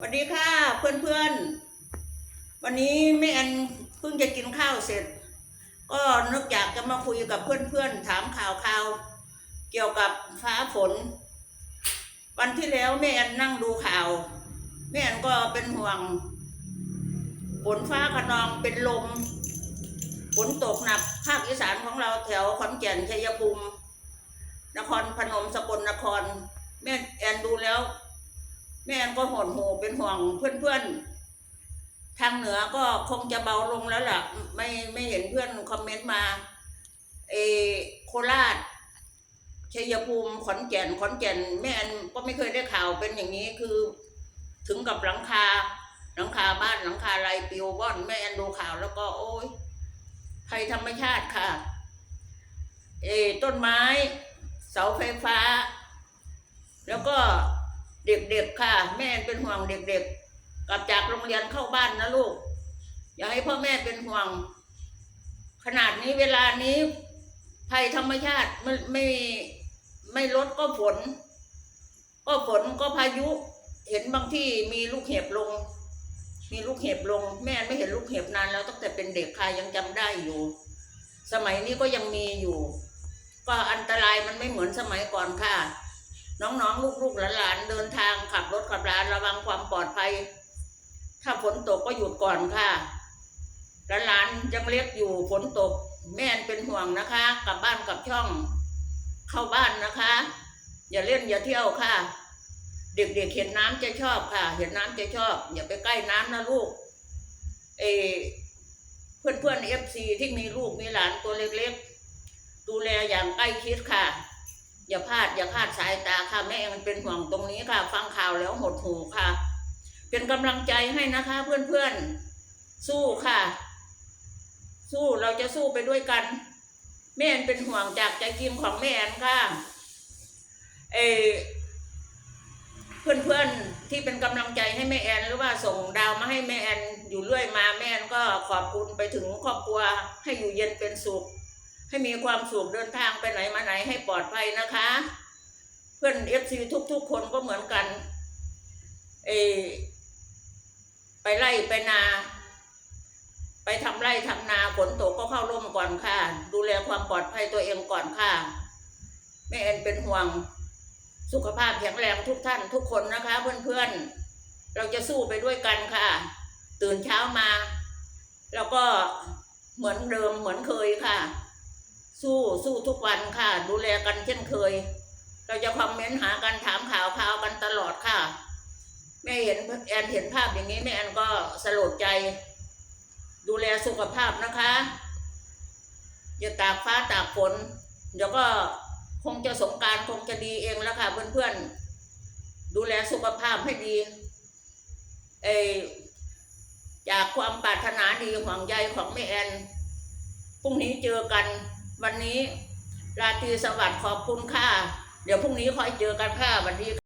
สวัสดีค่ะเพื่อนเพื่อนๆ วันนี้แม่แอนเพิ่งจะกินข้าวเสร็จ ก็นึกอยากจะมาคุยกับเพื่อนเพื่อนๆ ถามข่าวข่าวเกี่ยวกับฟ้าฝน วันที่แล้วแม่แอนนั่งดูข่าว แม่แอนก็เป็นห่วงฝนฟ้าขนองเป็นลมฝนตกหนักภาคอีสานของเราแถวขอนแก่นชัยภูมินครพนมสกลน แม่แอนก็หดหูเป็นห่วงเพื่อนๆ ทางเหนือก็คงจะเบาลงแล้วล่ะ ไม่ไม่เห็นเพื่อนคอมเมนต์มาเอโคราชชัยภูมิขอนแก่นขอนแก่นแม่แอนก็ไม่เคยได้ข่าวเป็นอย่างนี้คือ ถึงกับหลังคาหลังคาบ้านหลังคาไรปิวว่อนแม่แอนดูข่าวแล้วก็โอ้ยภัยธรรมชาติค่ะ เอต้นไม้ เสาไฟฟ้า แล้วก็ เด็กๆค่ะ แม่เป็นห่วงเด็กๆ กลับจากโรงเรียนเข้าบ้านนะลูก อย่าให้พ่อแม่เป็นห่วง ขนาดนี้เวลานี้ภัยธรรมชาติไม่ไม่ไม่ลดก็ฝน ก็ฝนก็พายุ เห็นบางที่มีลูกเห็บลง มีลูกเห็บลง แม่ไม่เห็นลูกเห็บนานแล้วตั้งแต่เป็นเด็กค่ะยังจำได้อยู่ สมัยนี้ก็ยังมีอยู่ ก็อันตรายมันไม่เหมือนสมัยก่อนค่ะ น้องๆ ลูกๆหลานๆเดินทางขับรถขับราระวังความปลอดภัย ถ้าฝนตกก็หยุดก่อนค่ะหลานๆยังเล็กอยู่ฝนตก แม่เป็นห่วงนะคะ กลับบ้านกลับช่อง เข้าบ้านนะคะ อย่าเล่นอย่าเที่ยวค่ะ เด็กๆเห็นน้ำจะชอบค่ะ เห็นน้ำจะชอบ อย่าไปใกล้น้ำนะลูก เอเพื่อนๆเอฟซีที่มีลูกมีหลานตัวเล็กๆ ดูแลอย่างใกล้ชิดค่ะ อย่าพลาดอย่าพลาดสายตาค่ะแม่เองเป็นห่วงตรงนี้ค่ะ ฟังข่าวแล้วหดหูค่ะ เป็นกำลังใจให้นะคะ เพื่อนๆ สู้ค่ะ สู้เราจะสู้ไปด้วยกัน แม่แอนเป็นห่วงจากใจจริงของแม่แอนค่ะเออเพื่อนๆที่เป็นกำลังใจให้แม่แอนหรือว่าส่งดาวมาให้แม่แอนอยู่เรื่อยมาแม่แอนก็ขอบคุณไปถึงครอบครัวให้อยู่เย็นเป็นสุข ให้มีความสุขเดินทางไปไหนมาไหนให้ปลอดภัยนะคะ เพื่อนเอฟซีทุก ๆ คนก็เหมือนกันเอไปไล่ไปนา ไปทำไร่ทำนาฝนตกก็เข้าร่มก่อนค่ะ ดูแลความปลอดภัยตัวเองก่อนค่ะแม่แอนเป็นห่วงสุขภาพแข็งแรงทุกท่านทุกคนนะคะ เพื่อนๆ เราจะสู้ไปด้วยกันค่ะ ตื่นเช้ามา แล้วก็เหมือนเดิมเหมือนเคยค่ะ สู้สู้ทุกวันค่ะ ดูแลกันเช่นเคย เราจะคอมเมนต์หากันถามข่าวข่าวกันตลอดค่ะแม่เห็นแอนเห็นภาพอย่างนี้แม่แอนก็สลดใจ ดูแลสุขภาพนะคะอย่าตากฟ้าตากฝนเดี๋ยวก็คงจะสงการคงจะดีเองแล้วค่ะเพื่อนๆ ดูแลสุขภาพให้ดีเออจากความปรารถนาดีห่วงใยของแม่แอนพรุ่งนี้เจอกัน วันนี้ราตรีสวัสดิ์ขอบคุณค่ะ เดี๋ยวพรุ่งนี้ค่อยเจอกันค่ะวันนี้